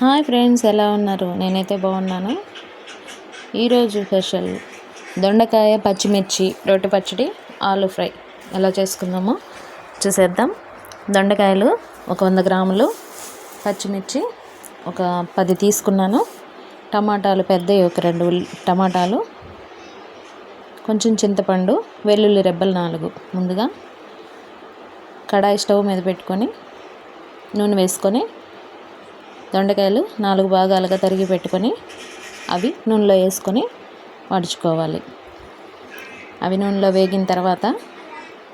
Hi friends ఎలా ఉన్నారు? నేనైతే బాగున్నాను. ఈరోజు స్పెషల్ దొండకాయ పచ్చిమిర్చి రొట్టె పచ్చడి ఆలు ఫ్రై. ఎలా చేసుకుందామో చూసేద్దాం. దొండకాయలు ఒక వంద గ్రాములు పచ్చిమిర్చి ఒక పది తీసుకున్నాను. టమాటాలు పెద్దవి ఒక రెండు టమాటాలు కొంచెం చింతపండు వెల్లుల్లి రెబ్బలు నాలుగు ముందుగా. కడాయి స్టవ్ మీద పెట్టుకొని నూనె వేసుకొని దొండకాయలు నాలుగు భాగాలుగా తరిగి పెట్టుకొని అవి నూనెలో వేసుకొని వడుచుకోవాలి అవి నూనెలో వేగిన తర్వాత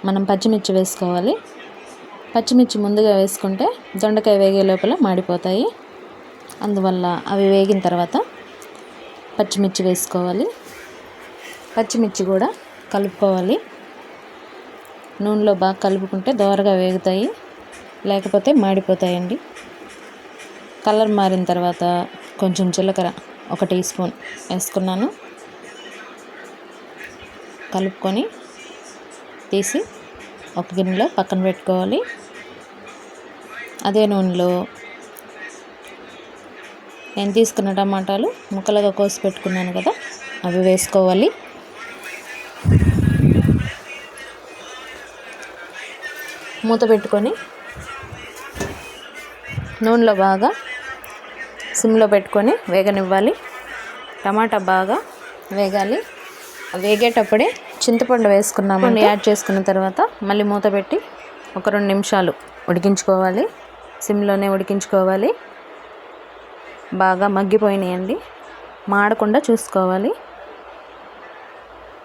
మనం పచ్చిమిర్చి వేసుకోవాలి. పచ్చిమిర్చి ముందుగా వేసుకుంటే దొండకాయ వేగే లోపల మాడిపోతాయి. అందువల్ల అవి వేగిన తర్వాత పచ్చిమిర్చి వేసుకోవాలి. పచ్చిమిర్చి కూడా కలుపుకోవాలి. నూనెలో బాగా కలుపుకుంటే దోరగా వేగుతాయి లేకపోతే మాడిపోతాయండి. కలర్ మారిన తర్వాత కొంచెం జీలకర్ర ఒక టీ స్పూన్ వేసుకున్నాను. కలుపుకొని తీసి ఒక గిన్నెలో పక్కన పెట్టుకోవాలి. అదే నూనెలో నేను తీసుకున్న టమాటాలు ముక్కలుగా కోసి పెట్టుకున్నాను కదా అవి వేసుకోవాలి. మూత పెట్టుకొని నూనెలో బాగా సిమ్లో పెట్టుకొని వేగనివ్వాలి. టమాటా బాగా వేగాలి. వేగేటప్పుడే చింతపండు వేసుకున్నాము యాడ్ చేసుకున్న తర్వాత మళ్ళీ మూత పెట్టి ఒక రెండు నిమిషాలు ఉడికించుకోవాలి. సిమ్లోనే ఉడికించుకోవాలి. బాగా మగ్గిపోయినాయండి. మాడకుండా చూసుకోవాలి.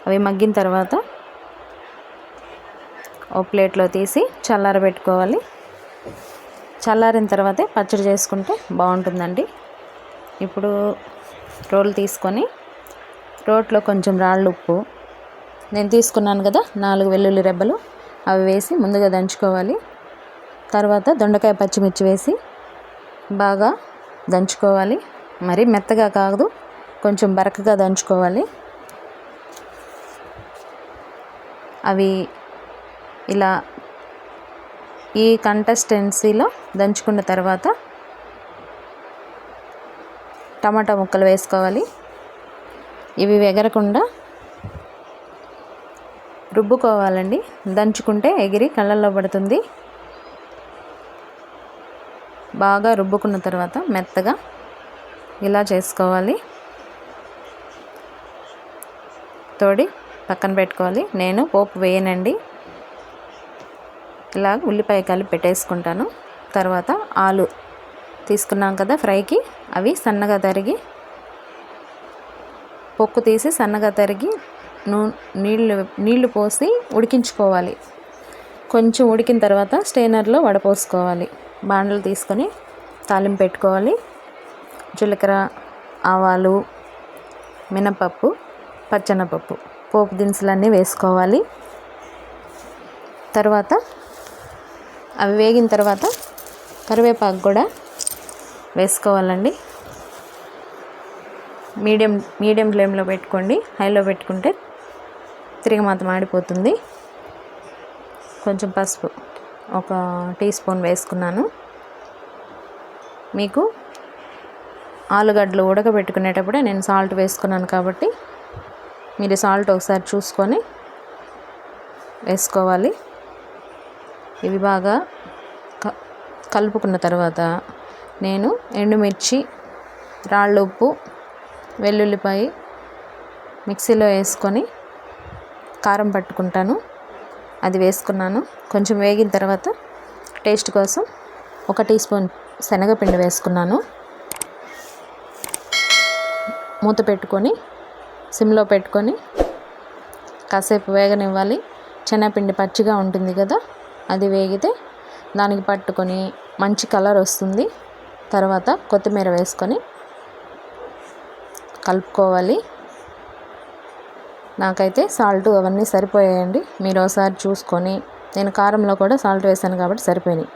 అవి మగ్గిన తర్వాత ఓ ప్లేట్లో తీసి చల్లారబెట్టుకోవాలి. చల్లారిన తర్వాతే పచ్చడి చేసుకుంటే బాగుంటుందండి. ఇప్పుడు రోల్ తీసుకొని రోట్లో కొంచెం రాళ్ళు ఉప్పు. నేను తీసుకున్నాను కదా నాలుగు వెల్లుల్లి రెబ్బలు. అవి వేసి ముందుగా దంచుకోవాలి. తర్వాత దొండకాయ పచ్చిమిర్చి వేసి బాగా దంచుకోవాలి. మరి మెత్తగా కాదు కొంచెం బరకగా దంచుకోవాలి. అవి ఇలా ఈ కంటెస్టెన్సీలో దంచుకున్న తర్వాత టమాటా ముక్కలు వేసుకోవాలి. ఇవి ఎగరకుండా రుబ్బుకోవాలండి. దంచుకుంటే ఎగిరి కళ్ళల్లో పడుతుంది. బాగా రుబ్బుకున్న తర్వాత మెత్తగా ఇలా చేసుకోవాలి. తోడి పక్కన పెట్టుకోవాలి. నేను పోపు వేయనండి. ఇలా ఉల్లిపాయ కలిపి పెట్టేసుకుంటాను. తర్వాత ఆలు తీసుకున్నాం కదా ఫ్రైకి అవి సన్నగా తరిగి పొక్కు తీసి సన్నగా తరిగి నూ నీళ్ళు నీళ్ళు పోసి ఉడికించుకోవాలి. కొంచెం ఉడికిన తర్వాత స్టెయినర్లో వడపోసుకోవాలి బాండలు తీసుకొని తాలింపు పెట్టుకోవాలి. జీలకర్ర ఆవాలు మినపప్పు పచ్చనపప్పు పోపు దినుసులన్నీ వేసుకోవాలి. తర్వాత అవి వేగిన తర్వాత కరివేపాకు కూడా వేసుకోవాలండి. మీడియం మీడియం ఫ్లేమ్లో పెట్టుకోండి. హైలో పెట్టుకుంటే తిరిగి మాత్రం మాడిపోతుంది కొంచెం పసుపు ఒక టీ స్పూన్ వేసుకున్నాను. మీకు ఆలుగడ్డలు ఉడకబెట్టుకునేటప్పుడే నేను సాల్ట్ వేసుకున్నాను కాబట్టి మీరు సాల్ట్ ఒకసారి చూసుకొని వేసుకోవాలి. ఇవి బాగా కలుపుకున్న తర్వాత నేను ఎండుమిర్చి రాళ్ళు ఉప్పు వెల్లుల్లిపాయ మిక్సీలో వేసుకొని కారం పట్టుకుంటాను. అది వేసుకున్నాను. కొంచెం వేగిన తర్వాత టేస్ట్ కోసం ఒక టీ స్పూన్ శనగపిండి వేసుకున్నాను. మూత పెట్టుకొని సిమ్లో పెట్టుకొని కాసేపు వేగనివ్వాలి. శనగపిండి పచ్చిగా ఉంటుంది కదా అది వేగితే దానికి పట్టుకొని మంచి కలర్ వస్తుంది. తర్వాత కొత్తిమీర వేసుకొని కలుపుకోవాలి. నాకైతే సాల్ట్ అవన్నీ సరిపోయాయండి. మీరు ఒకసారి చూసుకొని నేను కారంలో కూడా సాల్ట్ వేసాను కాబట్టి సరిపోయినాయి.